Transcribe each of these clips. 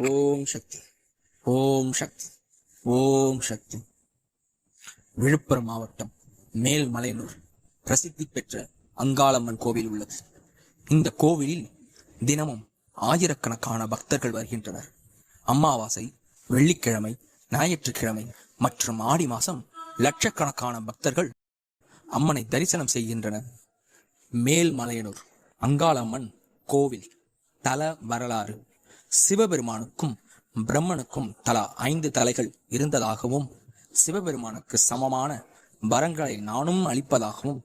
ஓம் சக்தி ஓம் சக்தி ஓம் சக்தி. விழுப்புரம் மாவட்டம் மேல்மலையனூர் பிரசித்தி பெற்ற அங்காளம்மன் கோவில் உள்ளது. இந்த கோவிலில் தினமும் ஆயிரக்கணக்கான பக்தர்கள் வருகின்றனர். அமாவாசை வெள்ளிக்கிழமை ஞாயிற்றுக்கிழமை மற்றும் ஆடி மாசம் லட்சக்கணக்கான பக்தர்கள் அம்மனை தரிசனம் செய்கின்றனர். மேல்மலையனூர் அங்காளம்மன் கோவில் தல வரலாறு சிவபெருமானுக்கும் பிரம்மனுக்கும் தலா ஐந்து தலைகள் இருந்ததாகவும் சிவபெருமானுக்கு சமமான வரங்களை நானும் அளிப்பதாகவும்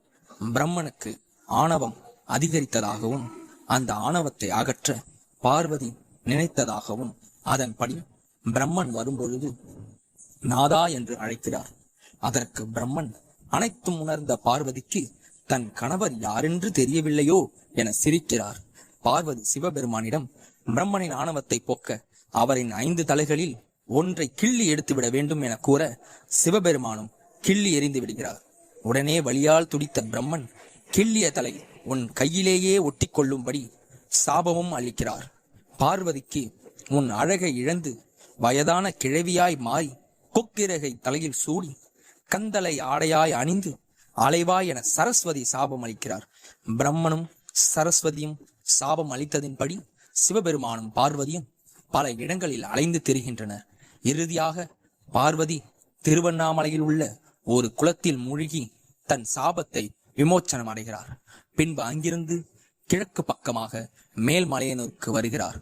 பிரம்மனுக்கு ஆணவம் அதிகரித்ததாகவும் அந்த ஆணவத்தை அகற்ற பார்வதி நினைத்ததாகவும் அதன்படி பிரம்மன் வரும்பொழுது நாதா என்று அழைக்கிறார். அதற்கு பிரம்மன் அனைத்தும் உணர்ந்த பார்வதிக்கு தன் கணவர் யாரென்று தெரியவில்லையோ என சிரிக்கிறார். பார்வதி சிவபெருமானிடம் பிரம்மனின் ஆணவத்தை போக்க அவரின் ஐந்து தலைகளில் ஒன்றை கிள்ளி எடுத்துவிட வேண்டும் என கூற சிவபெருமானும் கிள்ளி எறிந்து விடுகிறார். உடனே வழியால் துடித்த பிரம்மன் கிள்ளிய தலை உன் கையிலேயே ஒட்டி கொள்ளும்படி சாபமும் அளிக்கிறார். பார்வதிக்கு உன் அழகை இழந்து வயதான கிழவியாய் மாறி கொக்கிரகை தலையில் சூடி கந்தலை ஆடையாய் அணிந்து அலைவாய் என சரஸ்வதி சாபம் அளிக்கிறார். பிரம்மனும் சரஸ்வதியும் சாபம் அளித்ததின்படி சிவபெருமானும் பார்வதியும் பல இடங்களில் அலைந்து திரிகின்றனர். இறுதியாக பார்வதி திருவண்ணாமலையில் உள்ள ஒரு குளத்தில் மூழ்கி தன் சாபத்தை விமோச்சனம் அடைகிறார். பின்பு அங்கிருந்து கிழக்கு பக்கமாக மேல்மலையனூருக்கு வருகிறார்.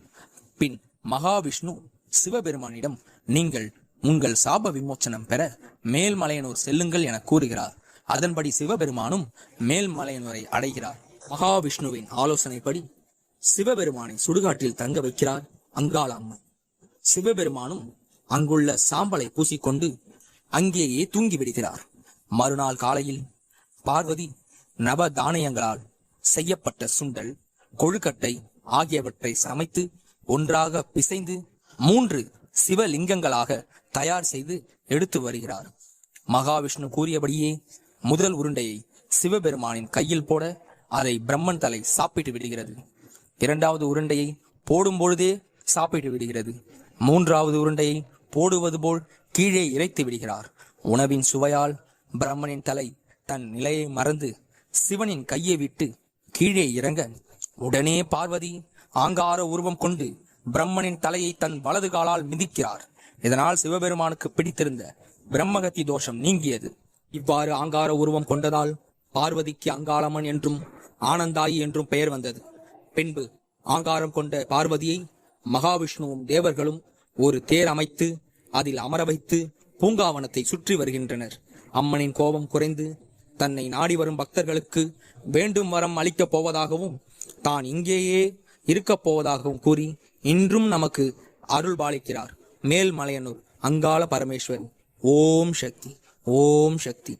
பின் மகாவிஷ்ணு சிவபெருமானிடம் நீங்கள் உங்கள் சாப விமோச்சனம் பெற மேல்மலையனூர் செல்லுங்கள் என கூறுகிறார். அதன்படி சிவபெருமானும் மேல்மலையனூரை அடைகிறார். மகாவிஷ்ணுவின் ஆலோசனைப்படி சிவபெருமானை சுடுகாட்டில் தங்க வைக்கிறார் அங்காள சிவபெருமானும் அங்குள்ள சாம்பலை பூசிக்கொண்டு அங்கேயே தூங்கி விடுகிறார். மறுநாள் காலையில் பார்வதி நவ தானியங்களால் செய்யப்பட்ட சுண்டல் கொழுக்கட்டை ஆகியவற்றை சமைத்து ஒன்றாக பிசைந்து மூன்று சிவலிங்கங்களாக தயார் செய்து எடுத்து வருகிறார். மகாவிஷ்ணு கூறியபடியே முதல் உருண்டையை சிவபெருமானின் கையில் போட அதை பிரம்மன் தலை சாப்பிட்டு விடுகிறது. இரண்டாவது உருண்டையை போடும் பொழுதே சாப்பிட்டு விடுகிறது. மூன்றாவது உருண்டையை போடுவது போல் கீழே இறைத்து விடுகிறார். உணவின் சுவையால் பிரம்மனின் தலை தன் நிலையை மறந்து சிவனின் கையை விட்டு கீழே இறங்க உடனே பார்வதி ஆங்கார உருவம் கொண்டு பிரம்மனின் தலையை தன் வலது காலால் மிதிக்கிறார். இதனால் சிவபெருமானுக்கு பிடித்திருந்த பிரம்மகத்தி தோஷம் நீங்கியது. இவ்வாறு ஆங்கார உருவம் கொண்டதால் பார்வதிக்கு அங்காளம்மன் என்றும் ஆனந்தாயி என்றும் பெயர் வந்தது. பின்பு ஆங்காரம் கொண்ட பார்வதியை மகாவிஷ்ணுவும் தேவர்களும் ஒரு தேர் அமைத்து அதில் அமர வைத்து பூங்காவனத்தை சுற்றி வருகின்றனர். அம்மனின் கோபம் குறைந்து தன்னை நாடி வரும் பக்தர்களுக்கு வேண்டும் வரம் அளிக்கப் போவதாகவும் தான் இங்கேயே இருக்கப் போவதாகவும் கூறி இன்றும் நமக்கு அருள் பாலிக்கிறார். மேல்மலையனூர் அங்காள பரமேஸ்வரன் ஓம் சக்தி ஓம் சக்தி.